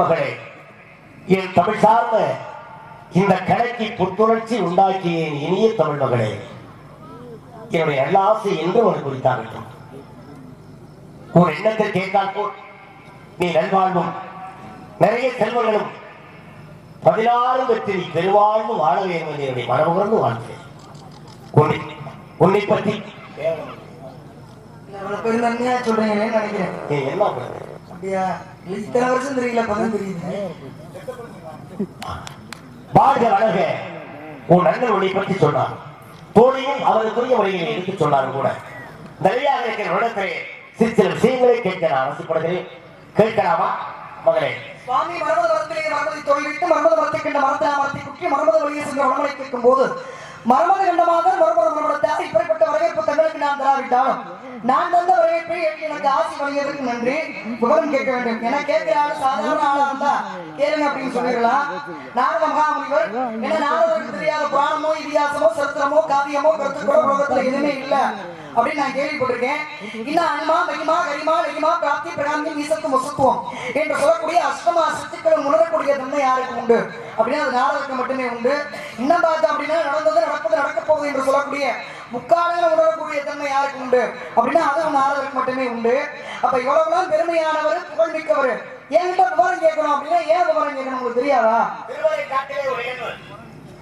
மகளே என் தமிழ் சார்ந்த இந்த கலைக்கு புத்துணர்ச்சி உண்டாக்கிய என் இனிய தமிழ் மகளே. என்னுடைய நல்ல ஆசை என்று ஒரு குறித்தாகட்டும் ஒரு எண்ணத்தை கேட்டால் போல் நீ நல்வாழ்வும். நிறைய செல்வங்களும் பதினாறு பெற்று நீ பெருவாழ்வு வாழ வேண்டும் என்னுடைய மனமுகர்ந்து வாழ்கிறேன். உன்னை பற்றி பெருந்தன்மையா சொல்றீங்களேன்னு நினைக்கிறேன். அப்படியா? இத்தனை வருஷம் தெரியல பதம் தெரியுது. வாழ்க வளர்க உன் அண்ணன் உன்னை பற்றி சொன்னார். தோழியும் அவருக்குரிய முறையில் எடுத்து சொன்னார் கூட. நிறையாக இருக்கிற இடத்திலே சிறு சில விஷயங்களை கேட்க நான் ஆசைப்படுகிறேன். கேட்கலாமா மகளே? சுவாமி மரபத மரத்திலே மரபதை தொழிலிட்டு மரபத மரத்தை கண்ட மரத்தை மரத்தை குற்றி மரபத வழியை சென்ற வளமலை கேட்கும் போது மரபத கண்டமாக மரபத மரபடத்தால் இப்படிப்பட்ட வரவேற்பு தங்களுக்கு நான் தராவிட்டாலும் நான் தந்த வரவேற்பை எனக்கு ஆசி வழங்கியதற்கு நன்றி. விவரம் கேட்க வேண்டும். என கேட்கிற ஆளு சாதாரண ஆளா இருந்தா கேளுங்க அப்படின்னு சொல்லிடலாம் நாரத மகாமுனிவர் என்ன நாரதருக்கு தெரியாத புராணமோ இதிகாசமோ சரித்திரமோ காவியமோ கருத்துக்களோ உலகத்துல எதுவுமே இல்ல அப்படின்னு நான் கேள்விப்பட்டிருக்கேன். இன்னும் அன்மா மகிமா கரிமா லகிமா பிராப்தி பிராந்தி மீசத்து முசத்துவம் என்று சொல்லக்கூடிய அஷ்டமா சத்துக்களும் உணரக்கூடிய தன்மை யாருக்கு உண்டு? அப்படின்னா அது நாரதற்கு மட்டுமே உண்டு. இன்னும் பார்த்தா அப்படின்னா நடந்தது நடப்பது நடக்க போகுது என்று சொல்லக்கூடிய முக்காலங்கள் உணரக்கூடிய தன்மை யாருக்கு உண்டு? அப்படின்னா அதுவும் நாரதருக்கு மட்டுமே உண்டு. அப்ப இவ்வளவுலாம் பெருமையானவர் புகழ் மிக்கவர் என்கிட்ட விவரம் கேட்கணும் அப்படின்னா ஏன் விவரம் கேட்கணும் உங்களுக்கு தெரியாதா?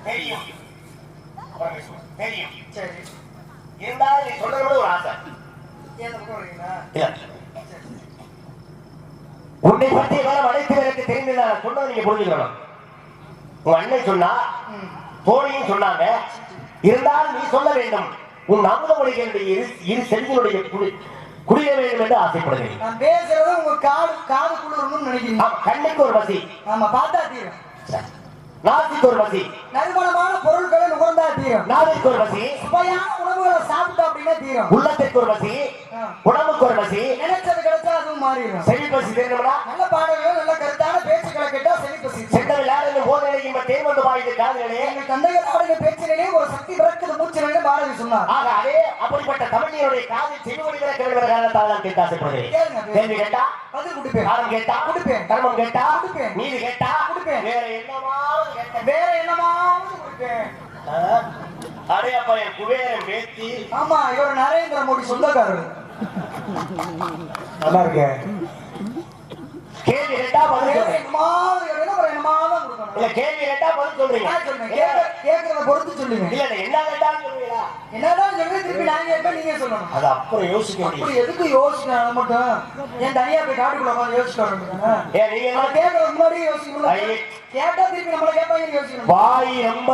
தெரியும். தெரியும். சரி. இருந்தாலும் நீ சொல்றது ஒரு ஆசை. உன்னை பற்றி வேற அனைத்து எனக்கு தெரிந்து நான் சொன்னதை நீங்க புரிஞ்சுக்கணும். உங்க அண்ணன் சொன்னா ம். தோழியும் சொன்னாங்க. இருந்தாலும் நீ சொல்ல வேண்டும். உன் அமுத மொழிகளுடைய இரு குடி குடிய வேண்டும் என்று ஆசைப்படுகிறேன். நான் பேசுறது உங்க காது காது குளிரணும்னு நினைக்கிறீங்க. ஆமா, கண்ணுக்கு ஒரு பசி ஆமா பார்த்தா தீரும். நாசிக்கு ஒரு பசி நறுமணமான பொருட்களை நுகர்ந்தா தீரும். நாவிற்கு ஒரு பசி சுவையான உணவுகளை சாப்பிட்டா அப்படின்னா தீரும். உள்ளத்திற்கு ஒரு ஆ. உடம்புக்கு ஒரு பசி நினைச்சது கிடைச்சா அதுவும் மாறிடும். செவி பசி தெரியுமா நல்ல பாடல்கள் நல்ல கருத்தான பேச்சுக்களை கேட்டா செழிப்பு சீசன் சென்றவில் யாரும் போதையில இந்த தேர்ந்து பாய்ந்து காதுகளே எங்க தந்தைகள் ஆடுக பேச்சிலே ஒரு சக்தி பிறக்குது மூச்சு நின்று பாரதி சொன்னார். ஆக அதே அப்படிப்பட்ட தமிழினுடைய காதில் செவிமொழி என்ற காரணத்தால் நான் கேட்க ஆசைப்படுகிறேன். கேள்வி கேட்டா? பதில் கொடுப்பேன். காரம் கேட்டா? கொடுப்பேன். கர்மம் கேட்டா? கொடுப்பேன். நீதி கேட்டா? வேற என்னமாவது கொடுப்பேன் அடே அப்பா என் குபேரன் பேத்தி ஆமா இவர் நரேந்திர மோடி சொந்தக்காரர். நல்லா இருக்க. கேள்வி கேட்டா பதில் வேற இல்ல கேள்வி கேட்டா பதில் சொல்றீங்க கேட்கறத பொறுத்து சொல்லுங்க இல்ல என்ன கேட்டாலும் சொல்லுவீங்களா என்னதான் சொல்லி திருப்பி கேட்பேன் நீங்க சொல்லணும் அது அப்புறம் யோசிக்க அப்படி எதுக்கு யோசிக்கணும் மட்டும் ஏன் தனியா போய் காட்டுக்குள்ள உட்காந்து வேண்டியதானே? ஏன் நீங்க முன்னாடியே யோசிக்கணும்ல? ஐயே. கேட்டா திருப்பி நம்மள கேட்பாங்கன்னு யோசிக்கணும். வாய் ரொம்ப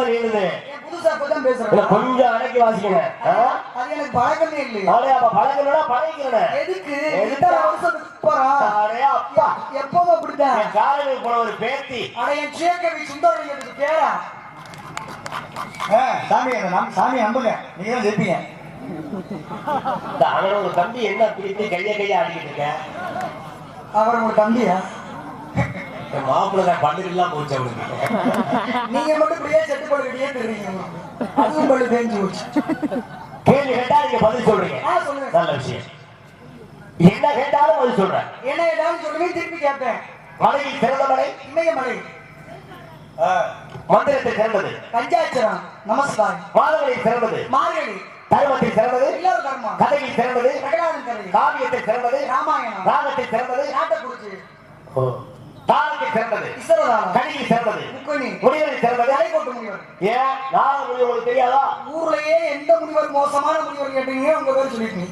ஏன் புதுசா இல்ல பேசுறேன்? கொஞ்சம் அடக்கி வாசிக்கங்க ஆ? அது எனக்கு பழக்கமே இல்லையே. அடே அப்ப பழகணும்னா பழகிக்கிறேன் எதுக்கு? இத்தனை வருஷத்துக்கு போறான். அடே அப்பா எப்பவும் அப்படித்தான். என் காலையில் போன ஒரு பேத்தி அட, என் சேக்கவி பேரா? சாமி நம் சாமி நம்புங்க நீங்க தான் ஜெயிப்பீங்க ஒரு தம்பி என்ன பிடித்து கைய கைய ஆடிக்கிட்டு இருக்க அவர் உங்க தம்பியா? மாப்பிள்ளை தான் பண்டுகள்லாம் போச்சு நீங்க மட்டும் இப்படியே செட்டு படுக்கிட்டே தெரியுங்க அதுவும் பள்ளு தேஞ்சு போச்சு கேள்வி கேட்டா நீங்க பதில் சொல்றீங்க. நல்ல விஷயம். என்ன கேட்டாலும் பதில் சொல்றேன். என்ன ஏதாவது சொல்லுங்க திருப்பி கேட்பேன். மலையில் சிறந்த மலை? இமயமலை மந்திரத்தில் சிறந்தது பஞ்சாட்சரம் நமஸ்காரம். மாதவனில் சிறந்தது மார்கழி. தர்மத்தில் சிறந்தது கதையில் சிறந்தது காவியத்தில் சிறந்தது ராமாயணம். ராகத்தில் சிறந்தது நாட்டக்குறிச்சி. தாளத்தில் சிறந்தது கணியில் சிறந்தது முடிவில் சிறந்தது தலைக்கோட்டு முனிவர். ஏன்? உங்களுக்கு தெரியாதா? ஊர்லயே எந்த முனிவர் மோசமான முனிவர் கேட்டீங்க? உங்க பேர் சொல்லிட்டீங்க.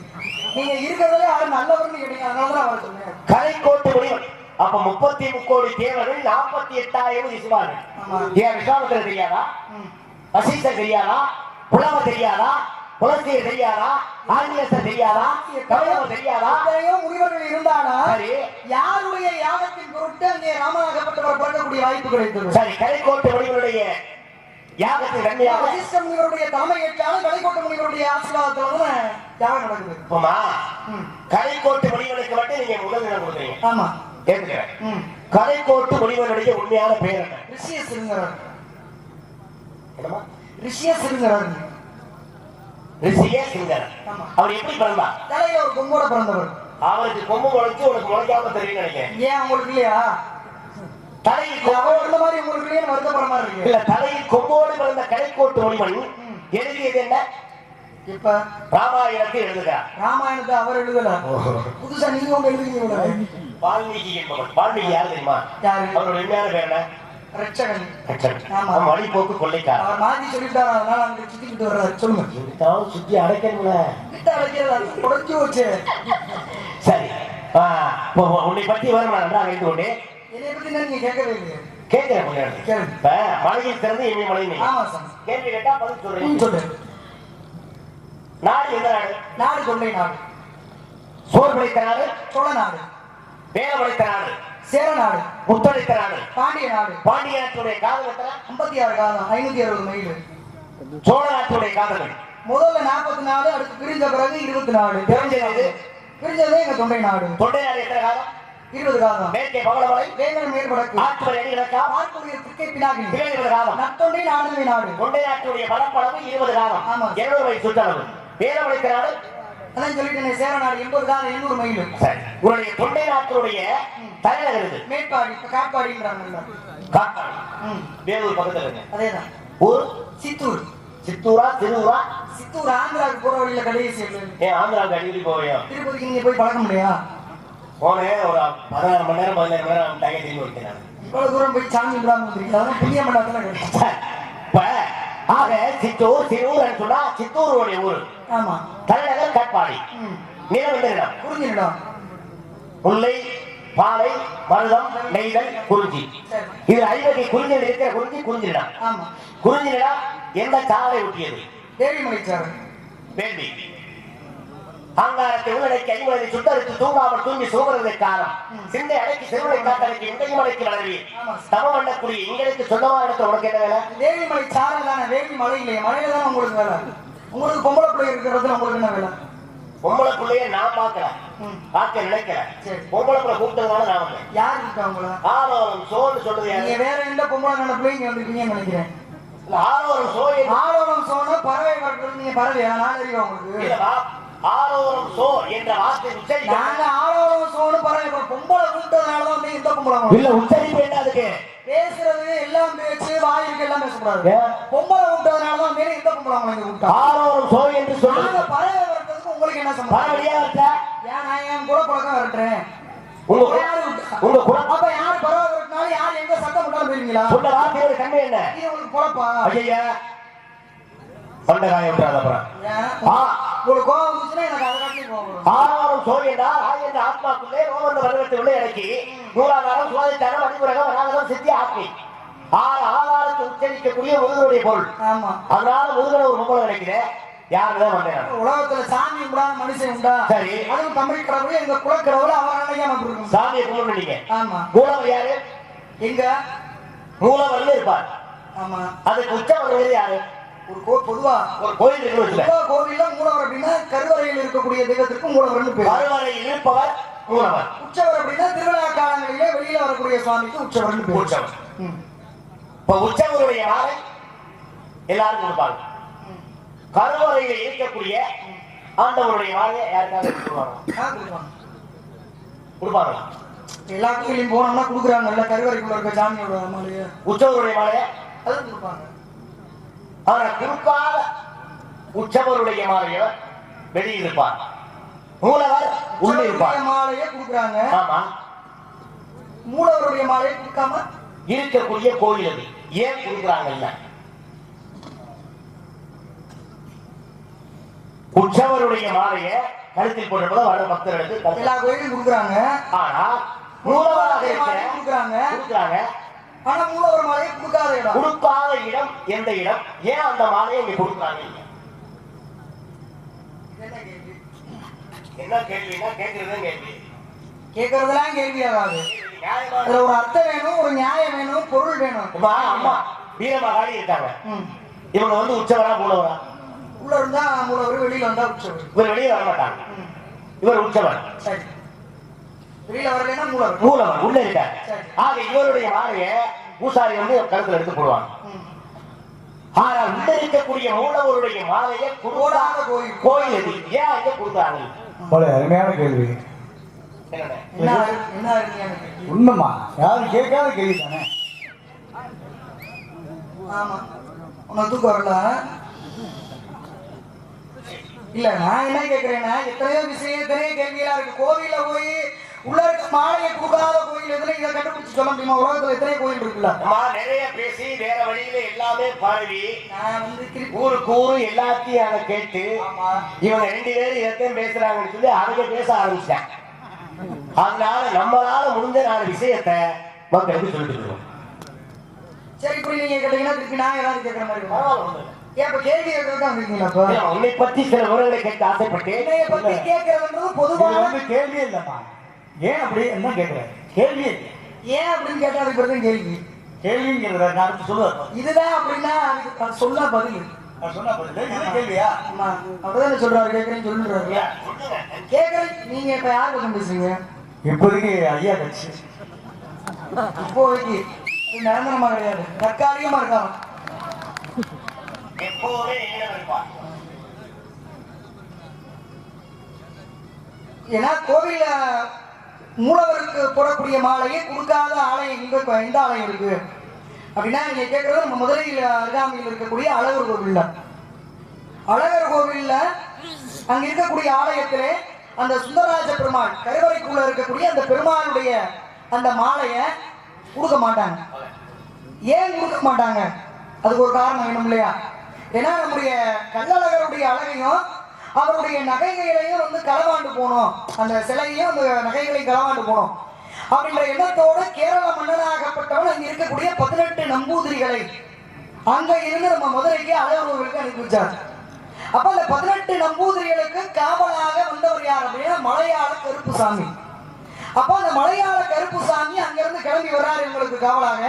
நீங்க இருக்கிறதுல யாரு நல்லவர்னு கேட்டீங்க. அதனாலதான் அவர் சொன்னேன். கலைக்கோட்டு முடிவன் அப்ப முப்பத்தி முக்கோடி தேவர்கள் நாற்பத்தி எட்டாயிரம் விசுவார்கள். ஏன் விஸ்வாமத்தில் தெரியாதா? ம். வசிஷ்டர் தெரியாதா? புலவ தெரியாதா? புலஸ்தியர் தெரியாதா? ஆங்கிலேசர் தெரியாதா? கவிழவர் தெரியாதா? முனிவர்கள் இருந்தாலும் சரி. யாருடைய யாகத்தின் பொருட்டு அங்கே ராமநாகப்பட்டவர் பிறக்கக்கூடிய வாய்ப்பு கிடைத்தது சரி கலைக்கோட்டு முடிவனுடைய யாகத்தின் நன்மையாக வசிஷ்ட முனிவருடைய தலைமை ஏற்றாலும் கலைக்கோட்ட முனிவருடைய யாகம் நடக்குது. ம். கலைக்கோட்டு முடிவனுக்கு மட்டும் நீங்க முதல் இடம் கொடுக்குறீங்க. ஆமா. கேட்கிறேன் கலைக்கோட்டு உண்மையான பெயர் என்ன? ரிஷிய சிறுங்கரர் என்னமா ரிஷிய ரிஷியே சிங்கர். அவர் எப்படி பிறந்தார்? தலையில ஒரு கொம்போட பிறந்தவர். அவருக்கு கொம்பு முளைச்சு உனக்கு முளைக்காம தெரியும் நினைக்கிறேன். ஏன் உங்களுக்கு இல்லையா? தலையில் இல்ல, கொம்போ- அவர் இந்த மாதிரி உங்களுக்கு ஏன் வருத்தப்படுற மாதிரி இருக்கு. இல்ல தலையில் கொம்போடு பிறந்த கடைக்கோட்டு மணிவன் எழுதியது என்ன? இப்ப ராமாயணத்தை எழுதுகிறார் ராமாயணத்தை அவர் எழுதல. புதுசா நீங்க ஒண்ணு எழுதுறீங்க. வால்மீகி என்பவன் வால்மீகி யார் தெரியுமா? யாரு? அவரோட உண்மையான பேர் என்ன? ரட்சகன். ஆமா. அவன் வழிபோக்கு கொள்ளைக்காரன். மாத்தி சொல்லிட்டாரு அதனால அங்க சுத்திக்கிட்டு வர்றாரு. சொல்லுங்க. சுத்தி அடைக்கணும்ல. கிட்ட அழைக்கிறது உடச்சு வச்சு சரி. உன்னை பத்தி வரும் நான் நன்றாக அறிந்து கொண்டேன் என்னைய பத்தி என்ன நீங்க கேட்கவே இல்லையே கேட்கிறேன் கொஞ்ச. கேளுங்க. இப்ப மலையில் திறந்து சார். கேள்வி கேட்டா பதில் சொல்றேன். சொல்லு நாடு எந்த நாடு? நாடு கொள்ளை நாடு. சோர் படைத்த நாடு? சோழ நாடு. வேல படைத்த நாடு. சேர நாடு. முத்தளித்த நாடு பாண்டிய நாடு. பாண்டிய நாட்டுடைய காதலத்தில் ஐம்பத்தி ஆறு காலம் ஐநூத்தி அறுபது மைல். சோழ நாட்டுடைய காதலன் முதல்ல நாற்பத்தி நாலு அடுத்து பிரிஞ்ச பிறகு இருபத்தி நாலு. பிரிஞ்சது எது? பிரிஞ்சதே எங்க தொண்டை நாடு. தொண்டை நாடு எத்தனை காலம் இருபது காலம் மேற்கே பவளமலை. வேங்கல் மேற்படக்கு ஆற்றுமலை அடி கிடக்கா? பார்க்கக்கூடிய திருக்கை பினாகி இருபது காலம் நத்தொண்டை நாடுமை நாடு. தொண்டை நாட்டுடைய பரப்பளவு இருபது காலம் ஆமா. இருநூறு வயசு சுற்றளவு. வேல படைத்த நாடு? அதான் சொல்லிட்டேன் சேர நாடு எண்பது காலம் எண்ணூறு மைல். உன்னுடைய தொண்டை நாட்டுடைய தலைநகர் இது மேற்பாடி இப்ப காட்பாடின்றாங்கல்ல காக்காடு வேலூர் பக்கத்துல இருக்கு அதேதான். ஊர்? சித்தூர். சித்தூரா திருவூரா? சித்தூர் ஆந்திராவுக்கு போற வழியில கடைசி ஏன் ஆந்திராவுக்கு அடிக்கடி போவையோ? திருப்பதிக்கு நீங்க போய் பழக்க முடியா? போனேன் ஒரு பதினாறு மணி நேரம் பதினேழு மணி நேரம் டயர் திரும்பி விட்டேன் நான். இவ்வளவு தூரம் போய் சாமி விடாம அதெல்லாம் புண்ணிய சரி. இப்ப ஆக சித்தூர் திருவூர் சொன்னா சித்தூருடைய ஊர். ஆமா. தலைநகர் காட்பாடி ம். நிலம் எந்த இடம் புரிஞ்சுடா முல்லை பாலை மருதம் நெய்தல் குறிஞ்சி. இது ஐவகை குறிஞ்சியில் இருக்கிற குறிஞ்சி குறிஞ்சி நிலம் ஆமா. குறிஞ்சி நிலம் எந்த சாலை ஒட்டியது? வேள்வி. அங்காரத்தை உள்ளடக்கி ஐம்பதை சுத்தரித்து தூங்காமல் தூங்கி சோகிறது காலம் சிந்தை அடக்கி சிறுவனை காத்தடக்கி இன்றைய மலைக்கு வளர்வி. ஆமா. தம வண்ணக்கூடிய எங்களுக்கு சொந்தமா இடத்துல உனக்கு என்ன வேலை? தேவிமலை சாரல் தானே வேவி மலை இல்லையே மலையில. தானே உங்களுக்கு வேலை? உங்களுக்கு பொம்பளை பிள்ளை இருக்கிறதுல உங்களுக்கு என்ன வேலை? பொம்பளை பிள்ளைய நான் பார்க்கல ம். பார்க்க நினைக்கல சரி. பொம்பளை பிள்ளை கூப்பிட்டதுனால நான் வந்தேன். யார் இருக்கா உங்கள ஆரோரம் சோன்னு சொல்றது நீங்க வேற எந்த பொம்பளை நல்ல பிள்ளைங்க வந்திருக்கீங்கன்னு நினைக்கிறேன். இல்ல, ஆரோரம் சோ ஆரோரம் சோன பறவை வர்றது நீங்க பறவையா நான் அறிவா உங்களுக்கு? ஆரோரம் சோ என்ற வார்த்தை உச்சரிக்க நாங்க ஆரோரம் சோனு பறவை. பொம்பளை கூப்பிட்டதுனால தான் வந்து இந்த பொம்பளை. இல்ல உச்சரிப்பு என்ன அதுக்கு. பேசுறது எல்லாம் பேச்சு வாயிருக்கு எல்லாம் பேசக்கூடாது? பொம்பளை கூப்பிட்டதுனால தான் இந்த பொம்பளை உங்களை இங்க கூப்பிட்டா. ஆரோரம் சோ என்று சொல்லுங்க பறவை உங்களுக்கு சம்பந்தம் பரவடியா இருக்கா ஏன் நான் என் கூட பழக்கம் வரட்டேன் உங்க உங்களை யாரு விட்டா? உங்க குலம் அப்ப யார் பறவை வரட்டினாலும் யார் எங்க சத்தம் போட்டாலும் போயிருவீங்களா சொன்ன வார்த்தையோட தன்மை என்ன? இது உங்களுக்கு பொழப்பா ஐயா பண்ட காய விட்டுறாத அப்புறம். ஏன்? ஆ. உங்களுக்கு கோவம் வந்துச்சுன்னா எனக்கு அதை காட்டி கோவம். ஆறாவது சோழி என்றால் ஆய் என்ற ஆத்மாக்குள்ளே ரோமந்த வருவத்தை உள்ளே இறக்கி நூறாதாரம் சுவாதித்தாரம் அதிபுரகம் வராதம் சித்தி ஆத்மி. ஆறு ஆதாரத்தை உச்சரிக்கக்கூடிய முருகனுடைய பொருள். ஆமா. அதனால முருகனை ஒரு பொம்பளை நினைக்கிறேன் யாருதான் வந்தேன். உலகத்துல சாமி கும்பிடாத மனுஷன் உண்டா? சரி. அதுவும் தமிழ் கடவுள் எங்க குலக்கடவுள் அவர் நினைக்காம அப்படி இருக்கும் சாமியை கும்பிட்டு நீங்க ஆமா. மூலவர் யாரு? எங்க? மூலவர்னு இருப்பார். ஆமா. அதுக்கு உச்சவர் யாரு? ஒரு கோ பொதுவா. ஒரு கோயில் பொதுவா கோவில்ல மூலவர் அப்படின்னா கருவறையில் இருக்கக்கூடிய தெய்வத்திற்கு மூலவர்னு பேர். கருவறையில் இருப்பவர் மூலவர். உற்சவர் அப்படின்னா திருவிழா காலங்களிலே வெளியில வரக்கூடிய சுவாமிக்கு உற்சவர்னு பேர். உற்சவர். ம். இப்ப உற்சவருடைய மாலை எல்லாரும் கொடுப்பாங்க. கருவறையில இருக்கக்கூடிய ஆண்டவருடைய மாலையை யாருக்காவது கொடுப்பாங்க? எல்லா கோயிலையும் போனோம்னா கொடுக்குறாங்கல்ல கருவறைக்குள்ள இருக்க சாமியோட மாலைய உற்சவருடைய மாலையை அது கொடுப்பாங்க. ஆனா கொடுக்காத உற்சவருடைய மாலையை வெளியில் இருப்பார். மூலவர் உள்ளே இருப்பார். மாலையை கொடுக்குறாங்க. ஆமா. மூலவருடைய மாலையை கொடுக்காம இருக்கக்கூடிய கோயில் அது. ஏன் கொடுக்குறாங்கல்ல? உற்சவருடைய மாலையை கழுத்தில் போட்டிருப்பதை வர பக்தர்களுக்கு. எல்லா கோயிலும் கொடுக்குறாங்க. ஆனா மூலவராக கொடுக்குறாங்க. கொடுக்குறாங்க. ஆனா மூலவர் மாலையை கொடுக்காத இடம். கொடுக்காத இடம் எந்த இடம்? ஏன் அந்த மாலையை இங்க கொடுக்குறாங்க? என்ன கேள்வி? என்ன கேள்வினா கேட்கறது கேள்வி? கேட்கறதெல்லாம் கேள்வி ஆகாது. ஒரு அர்த்தம் வேணும் ஒரு நியாயம் வேணும் பொருள் வேணும். அம்மா வீரமகாளி இருக்காங்க. இவங்க வந்து உற்சவரா மூலவரா? உள்ள இருந்தா மூலவர் வெளியில வந்தா உற்சவர் இவர் வெளியே வர மாட்டாங்க. இவர் உற்சவர் சரி. வெளியில வரலைன்னா மூலவர் மூலவர் உள்ள இருக்காங்க சரி. ஆக இவருடைய மாலையை பூசாரி வந்து கருத்துல எடுத்து போடுவாங்க. ம். ஆனால் உள்ள இருக்கக்கூடிய மூலவருடைய மாலையை கொடுக்காத கோயில் கோயில். எது ஏன் கொடுக்குறாங்க போல அருமையான கேள்வி. உண்மைமா யாரும் கேட்காத கேள்வி தானே? ஆமா. உனக்கு வரல இல்ல நான் என்ன கேக்குறேன்னா எத்தனையோ விஷயம் எத்தனையோ கேள்விகளா இருக்கு. கோவில்ல போய் உள்ள இருக்க மாலையை கொடுக்காத கோயில் எதுல இதை கண்டுபிடிச்சு சொல்ல முடியுமா? உலகத்துல எத்தனை கோயில் இருக்குல்ல? அம்மா நிறைய பேசி வேற வழியில எல்லாமே பரவி நான் வந்து ஊருக்கு ஊரு எல்லாத்தையும் அதை கேட்டு. இவங்க ரெண்டு பேரும் எத்தையும் பேசுறாங்கன்னு சொல்லி அவங்க பேச ஆரம்பிச்சிட்டேன். அதனால நம்மளால முடிஞ்ச நாலு விஷயத்த மக்களுக்கு சொல்லிட்டு இருக்கோம் சரி இப்படி நீங்க கேட்டீங்கன்னா திருப்பி நான் ஏதாவது கேட்கற மாதிரி இப்ப கேள்வி இப்ப உன்னை பத்தி சில விவரங்களை கேட்க ஆசைப்பட்டேன். என்னைய பத்தி கேட்கறதுன்றது இது பொதுவான வந்து கேள்வியே ஏன் அப்படி என்ன கேட்குறேன் இல்லை. ஏன் அப்படின்னு கேட்டா அதுக்கு பிறகு கேள்வி. கேள்விங்கிறத நான் அடுத்து சொல்லுவேன் இதுதான் அப்படின்னா அதுக்கு சொன்னா பதில். சொன்ன பதில். இது கேள்வியா? ஆமா. அப்படிதானே சொல்றாரு கேட்கறேன்னு சொல்லுறாரு கேட்கறேன். நீங்க இப்ப யார் பக்கம் பேசுறீங்க? இப்போதைக்கு ஐயா கட்சி. இப்போதைக்கு. நிரந்தரமா கிடையாது. தற்காலிகமா இருக்காங்க. எப்போதுமே இருப்பார் ஏன்னா கோவில மூலவருக்கு போடக்கூடிய மாலையை கொடுக்காத ஆலயம் எங்க எந்த ஆலயம் இருக்கு? அப்படின்னா நீங்க கேட்கறது நம்ம முதலில் அருகாமையில் இருக்கக்கூடிய அழகர் கோவில்ல. அழகர் கோவில்ல அங்க இருக்கக்கூடிய ஆலயத்திலே அந்த சுந்தரராஜ பெருமாள் கருவறைக்குள்ள இருக்கக்கூடிய அந்த பெருமாளுடைய அந்த மாலையை கொடுக்க மாட்டாங்க. ஏன் கொடுக்க மாட்டாங்க? அதுக்கு ஒரு காரணம் வேணும் இல்லையா? ஏன்னா நம்முடைய கள்ளழகருடைய அழகையும் அவருடைய நகைகளையும் வந்து களவாண்டு போகணும் அந்த சிலையையும் அந்த நகைகளையும் களவாண்டு போகணும் அப்படின்ற எண்ணத்தோடு கேரள மன்னனாகப்பட்டவன் அங்க இருக்கக்கூடிய பதினெட்டு நம்பூதிரிகளை அங்க இருந்து நம்ம மதுரைக்கு அழகர்களுக்கு அனுப்பி வச்சார் அப்ப அந்த பதினெட்டு நம்பூதிரிகளுக்கு காவலாக வந்தவர் யார் அப்படின்னா மலையாள கருப்புசாமி. அப்ப அந்த மலையாள கருப்புசாமி அங்கிருந்து கிளம்பி வர்றாரு எங்களுக்கு காவலாக.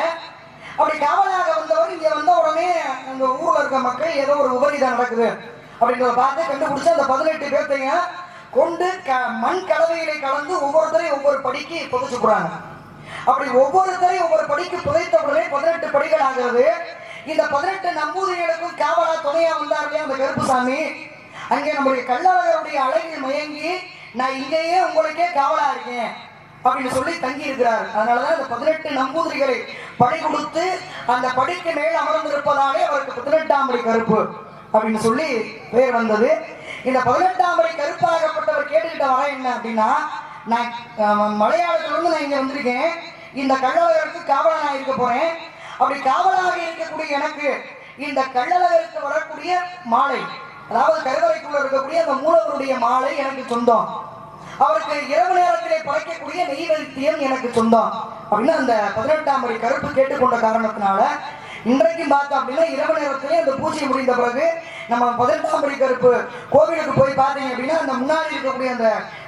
அப்படி காவலாக வந்தவர் இங்க வந்த உடனே அந்த ஊர்ல இருக்க மக்கள் ஏதோ ஒரு உபரிதம் நடக்குது. அப்படின்றத பார்த்து கண்டுபிடிச்சு அந்த பதினெட்டு பேர்த்தையும் கொண்டு க மண் கலவையிலே கலந்து ஒவ்வொருத்தரையும் ஒவ்வொரு படிக்கு புதைச்சு போறாங்க அப்படி ஒவ்வொருத்தரையும் ஒவ்வொரு படிக்கு புதைத்த உடனே பதினெட்டு படிகள் ஆகிறது. இந்த பதினெட்டு நம்பூதிரிகளுக்கும் காவலா துணையா வந்தார் இல்லையா அந்த கருப்புசாமி? அங்கே நம்முடைய கல்லழகருடைய அழகில் மயங்கி நான் இங்கேயே உங்களுக்கே காவலா இருக்கேன் அப்படின்னு சொல்லி தங்கி இருக்கிறார் அதனாலதான் இந்த பதினெட்டு நம்பூதிரிகளை படை கொடுத்து அந்த படிக்கு மேல் அமர்ந்திருப்பதாலே அவருக்கு பதினெட்டாம் படி கருப்பு அப்படின்னு சொல்லி பேர் வந்தது. இந்த பதினெட்டாம் படி கருப்பாகப்பட்டவர் கேட்டுக்கிட்ட வர என்ன அப்படின்னா நான் அஹ், மலையாளத்துல இருந்து நான் இங்க வந்திருக்கேன். இந்த கள்ளழகருக்கு காவலனாக இருக்க போறேன். அப்படி காவலாக இருக்கக்கூடிய எனக்கு இந்த கள்ளழகருக்கு வரக்கூடிய மாலை அதாவது கருவறைக்குள்ள இருக்கக்கூடிய அந்த மூலவருடைய மாலை எனக்கு சொந்தம். அவருக்கு இரவு நேரத்திலே படைக்கக்கூடிய நெய்வேத்தியம் எனக்கு சொந்தம். அப்படின்னு அந்த பதினெட்டாம் முறை கருப்பு கேட்டுக்கொண்ட காரணத்தினால இன்றைக்கும் பார்த்தோம் அப்படின்னா இரவு நேரத்திலே அந்த பூஜை முடிந்த பிறகு நம்ம பதினெட்டாம் படி கருப்பு கோவிலுக்கு போய் பார்த்தீங்க அப்படின்னா அந்த முன்னாடி இருக்கக்கூடிய அந்த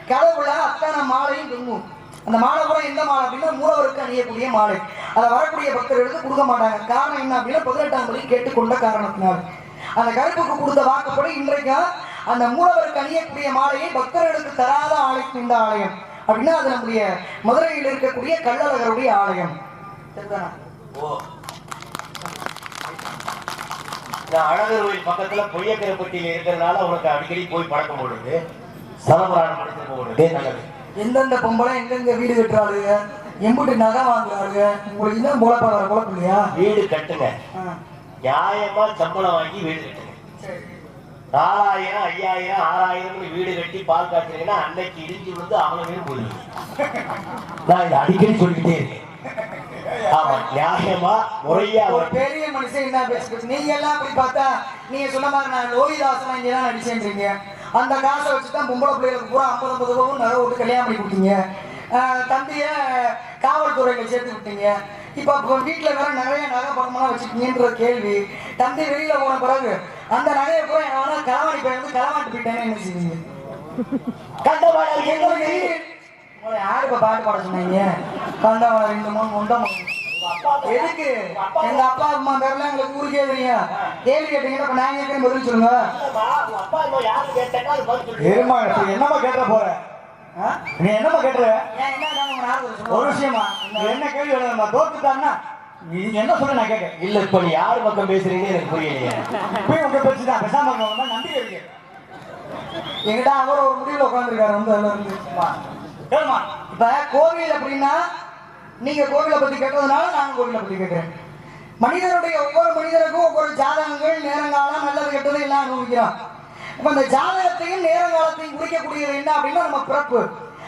கதவுல அத்தனை மாலையும் தொங்கும். அந்த மாலை கூட எந்த மாலை அப்படின்னா மூலவருக்கு அணியக்கூடிய மாலை. அதை வரக்கூடிய பக்தர்களுக்கு கொடுக்க மாட்டாங்க. காரணம் என்ன அப்படின்னா பதினெட்டாம் படி கேட்டுக்கொண்ட காரணத்தினால. அந்த கருப்புக்கு கொடுத்த வாக்குப்படி இன்றைக்கும் அந்த மூலவருக்கு அணியக்கூடிய மாலையை பக்தர்களுக்கு தராத ஆலயம் இந்த ஆலயம். அப்படின்னா அது நம்முடைய மதுரையில் இருக்கக்கூடிய கள்ளழகருடைய ஆலயம். அழகர் கோயில் பக்கத்துல பொய்யக்கரைப்பட்டியில இருக்கிறதுனால உனக்கு அடிக்கடி போய் பழக்கம் போடுது. சமபுராணம் படிச்சு போடுது. நல்லது. எந்தெந்த பொம்பளை எங்கெங்க வீடு கட்டுறாளுங்க எம்புட்டு நகை வாங்குறாளுங்க உங்களுக்கு இன்னும் முளைப்பாடுற குழப்பம் இல்லையா? வீடு கட்டுங்க. நியாயமா சம்பளம் வாங்கி வீடு கட்டுங்க. சரி. நாலாயிரம் ஐயாயிரம் ஆறாயிரம்னு வீடு கட்டி பால் காய்ச்சறீங்கன்னா அன்னைக்கு இடிஞ்சு விழுந்து பேரும் போயிடுது நான் இதை அடிக்கடி சொல்லிக்கிட்டே இருக்கேன். ஆமா நியாயமா முறையா ஒரு பெரிய மனுஷன் என்ன பேசிட்டு நீங்க எல்லாம் அப்படி பார்த்தா நீங்க சொன்ன மாதிரி நான் லோகிதாசன் இங்க தான் நடிச்சேன்றீங்க அந்த காசை வச்சு தான் பொம்பளை பிள்ளைகளுக்கு பூரா ஐம்பது ஐம்பது ரூபாவும் விட்டு கல்யாணம் பண்ணி கொடுத்தீங்க. தம்பிய காவல்துறையில சேர்த்து விட்டீங்க. இப்ப இப்போ வீட்டுல வேற நிறைய நகை பணமெல்லாம் வச்சுட்டீங்கன்ற கேள்வி. தம்பி வெளியில போன பிறகு அந்த நகையை பூரா எவனா களவாணி போய் வந்து களவாண்டு போயிட்டேன்னு என்ன செய்வீங்க? கண்டவாடல் எங்களுக்கு உங்களை யாரு இப்ப பாட்டு பாட சொன்னீங்க? கண்டவன ரெண்டு மூணு முண்டம் எதுக்கு? எங்க அப்பா அம்மா பேர்லாம் எங்களுக்கு ஊருக்கே தெரியும் கேள்வி கேட்டீங்கன்னா இப்ப நான் கேட்கறேன் பதில் சொல்லுங்க. உங்க அப்பா அம்மா யாரு கேட்டா அது நீ என்னம்மா கேட்டுற ஒரு. விஷயமா? என்ன கேள்வி எழுதுமா தோத்துட்டான்னா நீ என்ன சொல்ல நான் கேட்க இல்ல இப்ப நீ யார் பக்கம் பேசுறீங்க எனக்கு புரியலையே. இப்பயும் உங்க பேச்சு தான். பேசாம இருக்கவங்க நம்பிக்கை இருக்கு. என்கிட்ட அவர் ஒரு முடிவுல உட்காந்துருக்காரு வந்து அதுல இருந்து கேளுமா இப்ப கோவில் அப்படின்னா நீங்க கோவிலை பத்தி கேட்டதுனால நான் கோவிலை பத்தி கேட்கிறேன். மனிதனுடைய ஒவ்வொரு மனிதருக்கும் ஒவ்வொரு ஜாதகங்கள் நேரங்காலம் நல்லது கெட்டது எல்லாம் அனுபவிக்கிறோம். இப்ப அந்த ஜாதகத்தையும் நேர காலத்தையும் குறிக்கக்கூடியது என்ன அப்படின்னா நம்ம பிறப்பு.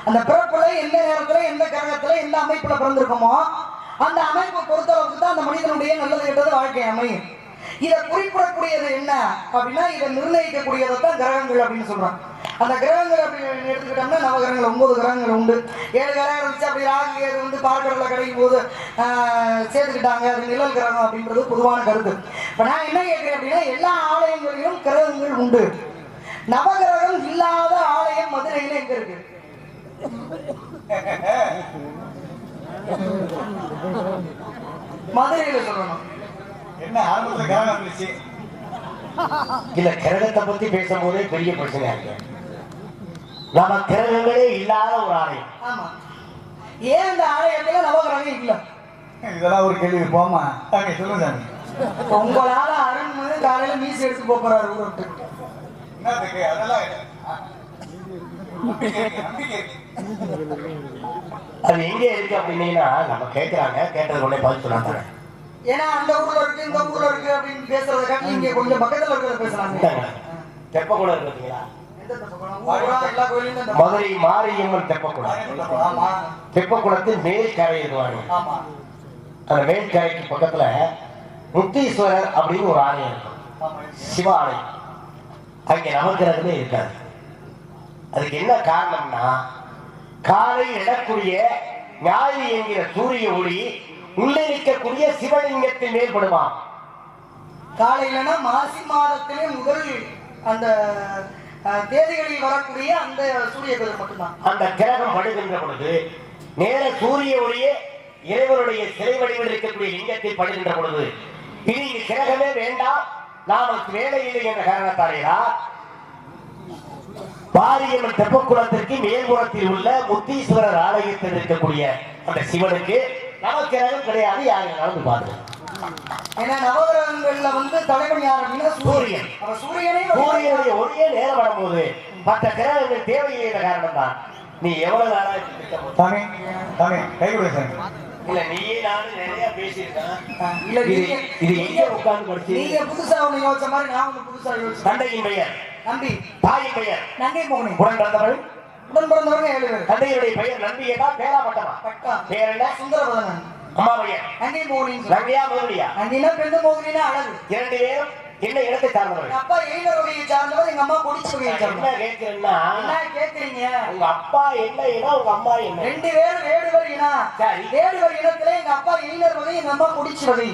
அந்த பிறப்புல எந்த நேரத்துல எந்த கிரகத்துல எந்த அமைப்புல பிறந்திருக்கோமோ அந்த அமைப்பை பொறுத்தளவுக்கு தான் அந்த மனிதனுடைய நல்லது கெட்டது வாழ்க்கை அமையும். இதை குறிப்பிடக்கூடியது என்ன அப்படின்னா இதை நிர்ணயிக்கக்கூடியதை தான் கிரகங்கள் அப்படின்னு சொல்றாங்க. அந்த கிரகங்கள் அப்படின்னு எடுத்துக்கிட்டோம்னா நவகிரகங்கள் ஒன்பது கிரகங்கள் உண்டு. ஏழு கிரகம் இருந்துச்சு அப்படி ராகு கேது வந்து பார்க்கடல கிடைக்கும் போது சேர்த்துக்கிட்டாங்க. அது நிழல் கிரகம் அப்படின்றது பொதுவான கருத்து. இப்போ நான் என்ன கேட்கிறேன் அப்படின்னா எல்லா ஆலயங்களிலும் கிரகங்கள் உண்டு. நவகிரகம் இல்லாத ஆலயம் மதுரையில எங்க இருக்கு? மதுரையில சொல்லணும். என்ன ஆரம்பத்துல கிரகம் இருந்துச்சு இல்ல கிரகத்தை பத்தி பேசும்போதே பெரிய பிரச்சனையா இருக்கு. நம்ம கிரகங்களே இல்லாத ஒரு ஆலயம். ஆமா. ஏன் அந்த ஆலயத்துல நவகிரகம் இல்ல? இதெல்லாம் ஒரு கேள்வி போமா சொல்லுங்க உங்களால அருண் காலையில மீசி எடுத்து போறாரு ஊரை அது எங்க இருக்கு அப்படின்னீங்கன்னா நம்ம கேட்கறாங்க கேட்டது உடனே பதில் சொன்னாங்க ஏன்னா அந்த ஊர்ல இருக்கு இந்த ஊர்ல இருக்கு அப்படின்னு பேசுறத காட்டி இங்க கொஞ்சம் பக்கத்துல இருக்கிறத பேசலாங்க தெப்பக்குளம் இருக்கு பார்த்தீங்களா? எந்த பக்கம்? ஊரா எல்லா கோயிலும் இந்த மதுரை மாரியம்மன் தெப்பக்குளம் ஆமா. தெப்பக்குளத்தின் மேல் கரை இருக்குவாங்க ஆமா. அந்த மேல் கரைக்கு பக்கத்துல முத்தீஸ்வரர் அப்படின்னு ஒரு ஆலயம் இருக்கும். சிவ ஆலயம் அங்கே நவகிரகமே இருக்காது. அதுக்கு என்ன காரணம்னா காலை எழக்கூடிய ஞாயிறு என்கிற சூரிய ஒளி உள்ளே இருக்கக்கூடிய சிவலிங்கத்தின் மேல்படுமா காலையிலனா மாசி மாதத்திலே முதல் அந்த தேதிகளில் வரக்கூடிய அந்த சூரிய கதிர் மட்டும்தான். அந்த கிரகம் படுகின்ற பொழுது நேர சூரிய ஒளியே இறைவனுடைய சிலை வடிவில் இருக்கக்கூடிய லிங்கத்தில் படுகின்ற பொழுது இது இங்கு கிரகமே வேண்டாம். நாமக்கு வேலை இல்லை என்ற காரணத்தாலேயா பாரியம்மன் தெப்பக்குளத்திற்கு மேல்புறத்தில் உள்ள முத்தீஸ்வரர் ஆலயத்தில் இருக்கக்கூடிய அந்த சிவனுக்கு நவக்கிரகம் கிடையாது யாரும் நடந்து பாருங்க ஏன்னா நவகிரகங்கள்ல வந்து தலைவன் யார் அப்படின்னா சூரியன். சூரியனே சூரியனுடைய ஒளியே நேரம் வரும்போது மற்ற கிரகங்கள் தேவையில்லை காரணம் தான் நீ எவ்வளவு நாளா இப்படி திட்டம் போட்ட? சாமி சாமி கை கொடு சாமி இல்ல நீயே நானும் நிறைய பேசியிருக்கேன். இல்ல இது எங்க உட்கார்ந்து படிச்சு. நீங்க புதுசா ஒண்ணு யோசிச்ச மாதிரி நான் ஒண்ணு புதுசா யோசிச்சேன். தந்தையின் பெயர். நம்பி தாயின் பெயர். நங்கை மோகனே உடன் பிறந்தவள். உடன் பிறந்தவங்க ஏழு பேர். தந்தையுடைய பெயர் நம்பியதா பேராப்பட்டமா பட்டா பேர் என்ன? சுந்தரபதனன் அம்மா பெயர். நங்கை மோகனின் நம்பியா மோகனியா? நங்கினா பெண்ணு மோகனினா அழகு. இரண்டு பேரும் என்ன இடத்தை சார்ந்தவர்கள்? எங்க அப்பா வகையை சார்ந்தவர் எங்க அம்மா கொடிச்சு வகையை சார்ந்தவர். என்ன கேக்குறீங்க உங்க அப்பா என்ன இனம் உங்க அம்மா என்ன? ரெண்டு பேரும் வேடுவர் இனம். சரி. வேடுவர் இனத்துல எங்க அப்பா வகை எங்க அம்மா கொடிச்சு வகை.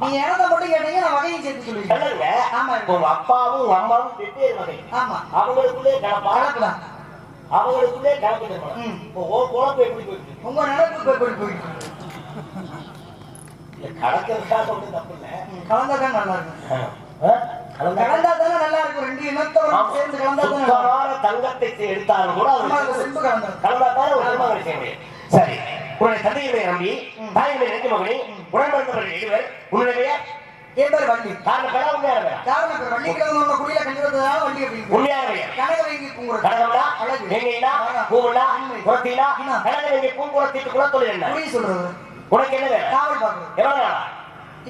நீங்க எனத மட்டும் கேட்டீங்க நான் வகையும் சேர்த்து சொல்லுங்க. ஆமா. உங்க அப்பாவும் உங்க அம்மாவும் வெவ்வேறு வகை. ஆமா. அவங்களுக்குள்ளே கலப்பா. அவங்களுக்குள்ளே கலப்பு. இப்போ குழப்பம் எப்படி போயிட்டு உங்க நினைப்பு போய் போய் போயிட்டு இல்ல கலக்கிறதுக்காக ஒன்றும் தப்பு இல்லை. கலந்தா தான் நல்லா இருக்கும். ஆ? கலந்தா தானே நல்லா இருக்கும். ரெண்டு இனத்தவரும் சேர்ந்து கலந்தா தானே தங்கத்தை எடுத்தாலும் கூட கலந்தா கலந்தாத்தானே ஒரு செய்ய முடியும் சரி. உன்னுடைய தந்தையுடைய நம்பி தாயுடைய நெஞ்சு மகனி உடன் பிறந்தவர்கள் இருவர் உன்னுடைய என் பேர் வள்ளி. காரண பேரா உண்மையான பேரா காரணம் பேர் வள்ளி கிழமை குடியில கண்டிப்பதுனால வள்ளி அப்படின்னு உண்மையான பெயர். கனக வைங்கி பூங்குறது கடகம்னா அழகு. அழகா. பூவுனா? உண்மை. குளத்தீனா இனா. கடக வேங்கை பூங்குளத்திட்டு குளத்தொழில் என்ன? சொல்றது. உனக்கு என்ன வேலை? காவல் பாக்குறது எவ்வளவு நாளா?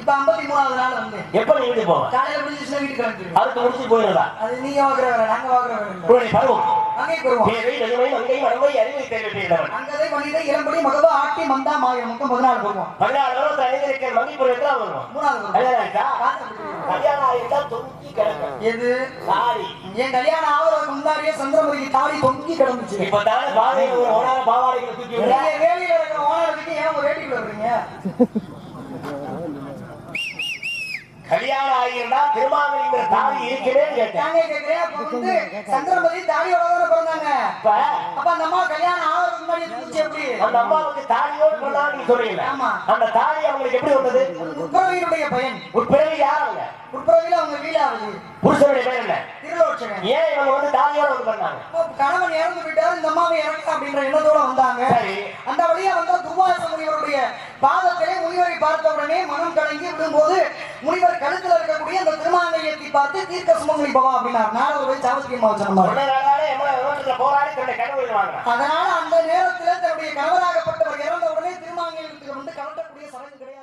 இப்ப ஐம்பத்தி மூணாவது நாள் வந்து. எப்ப நீ வீட்டுக்கு போவ? காலையில முடிஞ்சுச்சுன்னா வீட்டுக்கு கிளம்பிடுவோம் அதுக்கு முடிச்சு அது நீங்க வாக்குற வேலை நாங்க இல்லை. உன்னுடைய பருவம் அங்கே போயிருவோம் தேவை நெருமை மங்கை மடமை அறிவை தேவை செய்தவன் அங்கதை பண்ணிட்டு இளம்படி மகவ ஆட்டி மந்தா மாயம் மொத்தம் பதினாலு போடுவோம். பதினாறு வருஷம் அணிந்திருக்கிற மங்கை வருவோம் மூணாவது வருவோம். கல்யாணம் ஆயிட்டா தொங்கி கிடக்கும் எது? சாரி என் கல்யாணம் ஆவதற்கு முன்னாடியே சந்திரமுகி தாலி தொங்கி கிடந்துச்சு. இப்ப தானே பாதையில ஒரு ஓனான பாவாடைகளை தூக்கி விட நீங்க வேலியில இருக்கிற ஏன் வேட்டிக்குள்ள இருக்கிறீங்க கல்யாணம் ஆகியிருந்தா திருமாவளிங்கிற தாலி இருக்கவே கேட்டேன். நாங்க கேக்குறேன் அப்ப வந்து சந்திரமதி தாலியோட தானே பிறந்தாங்க? அப்ப அந்த அம்மா கல்யாணம் ஆவதற்கு முன்னாடி இருந்துச்சு எப்படி? அந்த அம்மாவுக்கு தாலியோடு பண்ணா நீங்க சொல்றீங்க. அந்த தாலி அவங்களுக்கு எப்படி வந்தது? உட்பிரவியினுடைய பையன். உட்பிறவி யார் அவங்க? உட்பிரவியில அவங்க வீடாவது புருஷனுடைய பேர் என்ன? திருலோட்சகன் ஏன் இவங்க வந்து தாலியோட வந்து பண்ணாங்க அப்ப கணவன் இறந்து விட்டார் இந்த அம்மாவை இறக்கலாம் அப்படின்ற எண்ணத்தோட வந்தாங்க. அந்த வழியா வந்த துர்வாச முனிவருடைய பாதத்திலே முனிவரை பார்த்த உடனே மனம் கலங்கி விடும்போது முனிவர் கழுத்துல இருக்கக்கூடிய அந்த திருமாங்கல்யத்தை பார்த்து தீர்க்க சுமங்கலி பவா அப்படின்னார். நாரதர் போய் சாவத்தியம்மா வச்சிருந்தார் அதனால அந்த நேரத்துல தன்னுடைய கணவராகப்பட்டவர் இறந்த உடனே திருமாங்கல்யத்துக்கு வந்து கலட்டக்கூடிய சடங்கு கிடையாது.